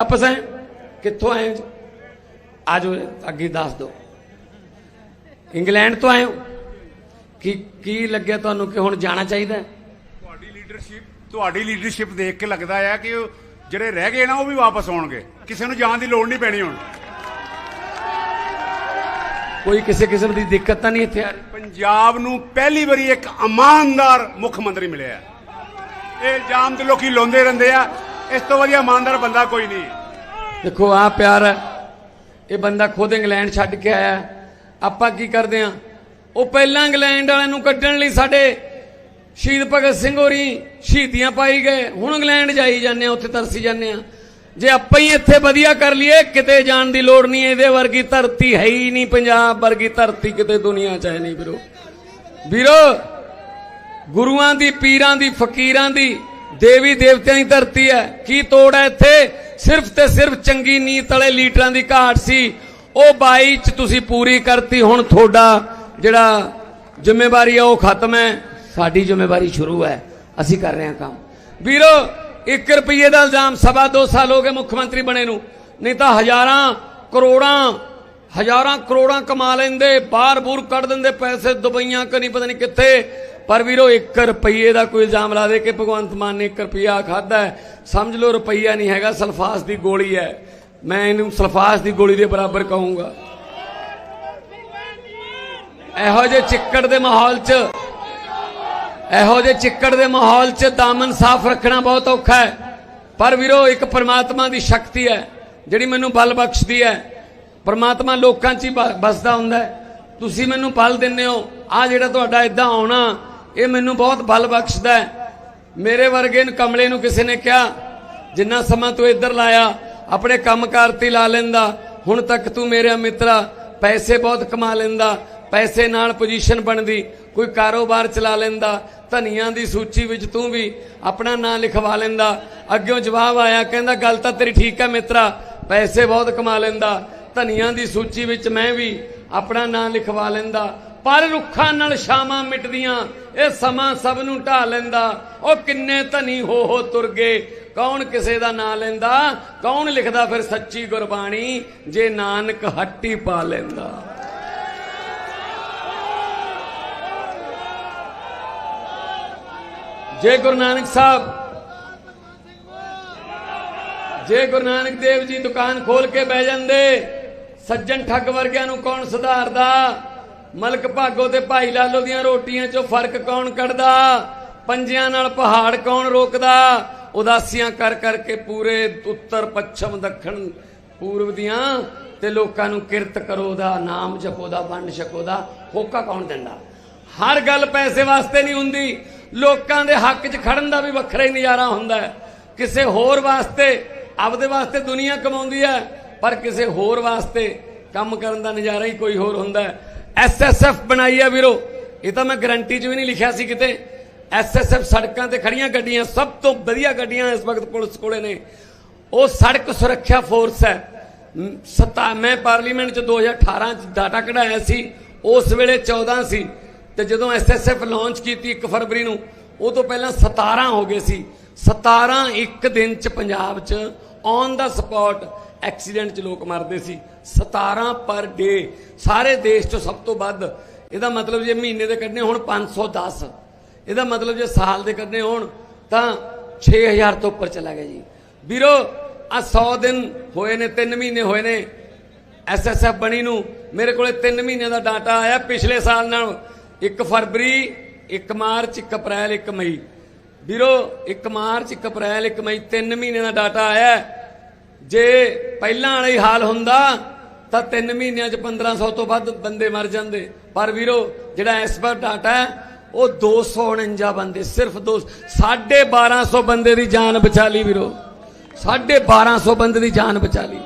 ਵਾਪਸ ਆਏ। ਕਿੱਥੋਂ ਆਏ ਹੋ ਜੀ? ਆ ਜਾਓ ਅੱਗੇ ਦੱਸ ਦਿਓ। ਇੰਗਲੈਂਡ ਤੋਂ ਆਏ ਹੋ? ਕੀ ਕੀ ਲੱਗਿਆ ਤੁਹਾਨੂੰ ਕਿ ਹੁਣ ਜਾਣਾ ਚਾਹੀਦਾ ਹੈ? ਤੁਹਾਡੀ ਲੀਡਰਸ਼ਿਪ ਤੁਹਾਡੀ ਲੀਡਰਸ਼ਿਪ ਦੇਖ ਕੇ ਲੱਗਦਾ ਆ ਕਿ ਉਹ ਜਿਹੜੇ ਰਹਿ ਗਏ ਨਾ ਉਹ ਵੀ ਵਾਪਸ ਆਉਣਗੇ। ਕਿਸੇ ਨੂੰ ਜਾਣ ਦੀ ਲੋੜ ਨਹੀਂ ਪੈਣੀ ਹੁਣ। ਕੋਈ ਕਿਸੇ ਕਿਸਮ ਦੀ ਦਿੱਕਤ ਤਾਂ ਨਹੀਂ ਇੱਥੇ ਆ ਰਹੀ? ਪੰਜਾਬ ਨੂੰ ਪਹਿਲੀ ਵਾਰੀ ਇੱਕ ਇਮਾਨਦਾਰ ਮੁੱਖ ਮੰਤਰੀ ਮਿਲਿਆ ਹੈ। ਇਹ ਇਲਜ਼ਾਮ ਤੇ ਲੋਕੀ ਲਾਉਂਦੇ ਰਹਿੰਦੇ ਆ। ਇਸ ਤੋਂ ਵਧੀਆ ਇਮਾਨਦਾਰ ਬੰਦਾ ਕੋਈ ਨਹੀਂ। ਦੇਖੋ ਆ ਪਿਆਰ ਹੈ। ਇਹ ਬੰਦਾ ਖੁਦ ਇੰਗਲੈਂਡ ਛੱਡ ਕੇ ਆਇਆ ਆਪਾਂ ਕੀ ਕਰਦੇ ਆ ਉਹ ਪਹਿਲਾਂ ਇੰਗਲੈਂਡ ਵਾਲਿਆਂ ਨੂੰ ਕੱਢਣ ਲਈ ਸਾਡੇ ਸ਼ਹੀਦ ਭਗਤ ਸਿੰਘ ਹੋਰੀ ਸ਼ਹੀਦੀਆਂ ਪਾਈ ਗਏ। ਹੁਣ ਇੰਗਲੈਂਡ ਜਾਈ ਜਾਂਦੇ ਆ ਉੱਥੇ ਤਰਸੀ ਜਾਂਦੇ ਆ ਜੇ ਆਪਾਂ ਹੀ ਇੱਥੇ ਵਧੀਆ ਕਰ ਲਈਏ, ਕਿਤੇ ਜਾਣ ਦੀ ਲੋੜ ਨਹੀਂ, ਇਹਦੇ ਵਰਗੀ ਧਰਤੀ ਹੈ ਹੀ ਨਹੀਂ, ਪੰਜਾਬ ਵਰਗੀ ਧਰਤੀ ਕਿਤੇ ਦੁਨੀਆ 'ਚ ਹੈ ਨਹੀਂ ਵੀਰੋ। ਵੀਰੋ, ਗੁਰੂਆਂ ਦੀ, ਪੀਰਾਂ ਦੀ, ਫਕੀਰਾਂ ਦੀ ਦੇਵੀ ਦੇਵਤਿਆਂ ਦੀ ਧਰਤੀ ਹੈ। ਕੀ ਤੋੜ ਹੈ ਇੱਥੇ? ਸਿਰਫ ਤੇ ਸਿਰਫ ਚੰਗੀ ਨੀਤ ਵਾਲੇ ਲੀਡਰਾਂ ਦੀ ਘਾਟ ਸੀ। ਉਹ 22 ਚ ਤੁਸੀਂ ਪੂਰੀ ਕਰਤੀ, ਹੁਣ ਤੁਹਾਡਾ ਜਿਹੜਾ ਜ਼ਿੰਮੇਵਾਰੀ ਹੈ ਉਹ ਖਤਮ ਹੈ। ਸਾਡੀ ਜ਼ਿੰਮੇਵਾਰੀ ਸ਼ੁਰੂ ਹੈ। ਅਸੀਂ ਕਰ ਰਹੇ ਹਾਂ ਕੰਮ। ਵੀਰੋ 1 ਰੁਪਏ ਦਾ ਇਲਜ਼ਾਮ ਸਵਾ ਦੋ ਸਾਲ ਹੋ ਗਏ ਮੁੱਖ ਮੰਤਰੀ ਬਣੇ ਨੂੰ। ਨਹੀਂ ਤਾਂ ਹਜ਼ਾਰਾਂ ਕਰੋੜਾਂ ਹਜ਼ਾਰਾਂ ਕਰੋੜਾਂ ਕਮਾ ਲੈਂਦੇ, ਬਾਹਰ ਬੂਰ ਕੱਢ ਦਿੰਦੇ, ਪੈਸੇ ਦੁਬਈਆਂ, ਕਨੀ ਪਤਾ ਨਹੀਂ ਕਿੱਥੇ। ਪਰ ਵੀਰੋ 1 ਰੁਪਏ ਦਾ ਕੋਈ ਇਲਜ਼ਾਮ ਲਾ ਦੇ ਕਿ ਭਗਵੰਤ ਮਾਨ ਨੇ 1 ਰੁਪਿਆ ਖਾਦਾ ਸਮਝ ਲਓ, ਰੁਪਈਆ ਨਹੀਂ ਹੈਗਾ, ਸਲਫਾਸ ਦੀ ਗੋਲੀ ਹੈ। ਮੈਂ ਇਹਨੂੰ ਸਲਫਾਸ ਦੀ ਗੋਲੀ ਦੇ ਬਰਾਬਰ ਕਹੂੰਗਾ। ਇਹੋ ਜਿਹੇ ਚਿੱਕੜ ਦੇ ਮਾਹੌਲ 'ਚ, ਇਹੋ ਜਿਹੇ ਚਿੱਕੜ ਦੇ ਮਾਹੌਲ 'ਚ ਦਾਮਨ ਸਾਫ਼ ਰੱਖਣਾ ਬਹੁਤ ਔਖਾ ਹੈ। ਪਰ ਵੀਰੋ, ਇੱਕ ਪਰਮਾਤਮਾ ਦੀ ਸ਼ਕਤੀ ਹੈ, ਜਿਹੜੀ ਮੈਨੂੰ ਬਲ ਬਖਸ਼ਦੀ ਹੈ। ਪਰਮਾਤਮਾ ਲੋਕਾਂ 'ਚ ਹੀ ਬ- ਬਸਦਾ ਹੁੰਦਾ ਹੈ। ਤੁਸੀਂ ਮੈਨੂੰ ਬਲ ਦਿੰਦੇ ਹੋ। ਆ ਜਿਹੜਾ ਤੁਹਾਡਾ ਇਦਾਂ ਆਉਣਾ ਇਹ ਮੈਨੂੰ ਬਹੁਤ ਬਲ ਬਖਸ਼ਦਾ ਹੈ। ਮੇਰੇ ਵਰਗੇ ਨੂੰ ਕਮਲੇ ਨੂੰ ਕਿਸੇ ਨੇ ਕਿਹਾ, ਜਿੰਨਾ ਸਮਾਂ ਤੂੰ ਇੱਧਰ ਲਾਇਆ, ਆਪਣੇ ਕੰਮਕਾਰ ਤੇ ਹੀ ਲਾ ਲੈਂਦਾ, ਹੁਣ ਤੱਕ ਤੂੰ ਮੇਰੇ ਮਿੱਤਰਾ, ਪੈਸੇ ਬਹੁਤ ਕਮਾ ਲੈਂਦਾ, ਪੈਸੇ ਨਾਲ ਪੋਜੀਸ਼ਨ ਬਣਦੀ, ਕੋਈ ਕਾਰੋਬਾਰ ਚਲਾ ਲੈਂਦਾ, ਧਨੀਆਂ ਦੀ ਸੂਚੀ ਵਿੱਚ ਤੂੰ ਵੀ ਆਪਣਾ ਨਾਂ ਲਿਖਵਾ ਲੈਂਦਾ। ਅੱਗਿਓਂ ਜਵਾਬ ਆਇਆ, ਕਹਿੰਦਾ, ਗੱਲ ਤਾਂ ਤੇਰੀ ਠੀਕ ਹੈ ਮਿੱਤਰਾ, ਪੈਸੇ ਬਹੁਤ ਕਮਾ ਲੈਂਦਾ, ਧਨੀਆਂ ਦੀ ਸੂਚੀ ਵਿੱਚ ਮੈਂ ਵੀ ਆਪਣਾ ਨਾਂ ਲਿਖਵਾ ਲੈਂਦਾ, ਪਰ ਰੁੱਖਾਂ ਨਾਲ ਸ਼ਾਮਾਂ ਮਿਟਦੀਆਂ ਇਹ ਸਮਾਂ ਸਭ ਨੂੰ ਢਾ ਲੈਂਦਾ। ਉਹ ਕਿੰਨੇ ਧਨੀ ਹੋ ਹੋ ਤੁਰ ਗਏ। ਕੌਣ ਕਿਸੇ ਦਾ ਨਾਂ ਲੈਂਦਾ? ਕੌਣ ਲਿਖਦਾ ਫਿਰ ਸੱਚੀ ਗੁਰਬਾਣੀ? ਜੇ ਨਾਨਕ ਹੱਟੀ ਪਾ ਲੈਂਦਾ। ਜੇ ਗੁਰੂ ਨਾਨਕ ਸਾਹਿਬ, ਜੇ ਗੁਰੂ ਨਾਨਕ ਦੇਵ ਜੀ ਦੁਕਾਨ ਖੋਲ ਕੇ ਬਹਿ ਜਾਂਦੇ, ਸੱਜਣ ਠੱਗ ਵਰਗਿਆਂ ਨੂੰ ਕੌਣ ਸੁਧਾਰਦਾ? ਮਲਕ ਭਾਗੋ ਤੇ ਭਾਈ ਲਾਲੋ ਦੀਆਂ ਰੋਟੀਆਂ 'ਚੋਂ ਫ਼ਰਕ ਕੌਣ ਕੱਢਦਾ? ਪੰਜਿਆਂ ਨਾਲ ਪਹਾੜ ਕੌਣ ਰੋਕਦਾ? ਉਦਾਸੀਆਂ ਕਰ ਕਰਕੇ ਪੂਰੇ ਉੱਤਰ, ਪੱਛਮ, ਦੱਖਣ, ਪੂਰਬ ਦੀਆਂ ਤੇ ਲੋਕਾਂ ਨੂੰ ਕਿਰਤ ਕਰੋ ਦਾ, ਨਾਮ ਜਪੋ ਦਾ, ਵੰਡ ਛਕੋ ਦਾ, ਹੋਕਾ ਕੌਣ ਦਿੰਦਾ? ਹਰ ਗੱਲ ਪੈਸੇ ਵਾਸਤੇ ਨਹੀਂ ਹੁੰਦੀ। ਲੋਕਾਂ ਦੇ ਹੱਕ 'ਚ ਖੜਨ ਦਾ ਵੀ ਵੱਖਰਾ ਹੀ ਨਜ਼ਾਰਾ ਹੁੰਦਾ ਹੈ। ਕਿਸੇ ਹੋਰ ਵਾਸਤੇ, ਆਪਦੇ ਵਾਸਤੇ ਦੁਨੀਆ ਕਮਾਉਂਦੀ ਹੈ, ਪਰ ਕਿਸੇ ਹੋਰ ਵਾਸਤੇ ਕੰਮ ਕਰਨ ਦਾ ਨਜ਼ਾਰਾ ਹੀ ਕੋਈ ਹੋਰ ਹੁੰਦਾ ਹੈ। ਐਸਐਸਐਫ ਬਣਾਈ ਹੈ ਵੀਰੋ। ਇਹ ਤਾਂ ਮੈਂ ਗਰੰਟੀ 'ਚ ਵੀ ਨਹੀਂ ਲਿਖਿਆ ਸੀ ਕਿਤੇ। ਐਸਐਸਐਫ ਸੜਕਾਂ ਤੇ ਖੜੀਆਂ ਗੱਡੀਆਂ, ਸਭ ਤੋਂ ਵਧੀਆ ਗੱਡੀਆਂ ਇਸ ਵਕਤ ਪੁਲਿਸ ਕੋਲੇ ਨੇ। ਉਹ ਸੜਕ ਸੁਰੱਖਿਆ ਫੋਰਸ ਹੈ। ਸਤਾ, ਮੈਂ ਪਾਰਲੀਮੈਂਟ ਚ 2018 ਚ ਡਾਟਾ ਕਢਾਇਆ ਸੀ। ਉਸ ਵੇਲੇ 14 ਸੀ। ਤੇ ਜਦੋਂ ਐਸਐਸਐਫ ਲਾਂਚ ਕੀਤੀ 1 ਫਰਵਰੀ ਨੂੰ, ਉਹ ਤੋਂ ਪਹਿਲਾਂ 17 ਹੋ ਗਏ ਸੀ। 17 ਇੱਕ ਦਿਨ ਚ ਪੰਜਾਬ ਚ ਔਨ ਦਾ ਸਪੌਟ ਐਕਸੀਡੈਂਟ ਚ ਲੋਕ ਮਰਦੇ ਸੀ। 17 ਪਰ ਡੇ ਸਾਰੇ ਦੇਸ਼ ਚ ਸਭ ਤੋਂ ਵੱਧ। ਇਹਦਾ ਮਤਲਬ ਜੇ ਮਹੀਨੇ ਦੇ ਕੱਢਨੇ ਹੁਣ 510 ਇਹਦਾ ਮਤਲਬ ਜੇ ਸਾਲ ਦੇ ਕੱਢਨੇ ਹੋਣ, ਤਾਂ 6000 ਤੋਂ ਉੱਪਰ ਚਲਾ ਗਿਆ ਜੀ। ਵੀਰੋ ਆ 100 ਦਿਨ ਹੋਏ ਨੇ 3 ਮਹੀਨੇ ਹੋਏ ਨੇ। ਐਸਐਸਐਫ ਬਣੀ ਨੂੰ। ਮੇਰੇ ਕੋਲੇ 3 ਮਹੀਨੇ ਦਾ ਡਾਟਾ ਆਇਆ ਪਿਛਲੇ ਸਾਲ ਨਾਲ। 1 ਫਰਵਰੀ 1 ਮਾਰਚ 1 ਅਪ੍ਰੈਲ 1 ਮਈ। ਵੀਰੋ 1 ਮਾਰਚ 1 ਅਪ੍ਰੈਲ 1 ਮਈ 3 ਮਹੀਨੇ ਦਾ ਡਾਟਾ ਆਇਆ। ਜੇ ਪਹਿਲਾਂ ਵਾਲਾ ਹੀ ਹਾਲ ਹੁੰਦਾ ਤਾਂ 3 ਮਹੀਨਿਆਂ 'ਚ 1500 ਤੋਂ ਵੱਧ ਬੰਦੇ ਮਰ ਜਾਂਦੇ। ਪਰ ਵੀਰੋ, ਜਿਹੜਾ ਇਸ ਵਾਰ ਡਾਟਾ ਹੈ, ਉਹ 249 ਬੰਦੇ, ਸਿਰਫ 2 1250 ਬੰਦੇ ਦੀ ਜਾਨ ਬਚਾ ਲਈ ਵੀਰੋ। 1250 ਬੰਦੇ ਦੀ ਜਾਨ ਬਚਾ ਲਈ।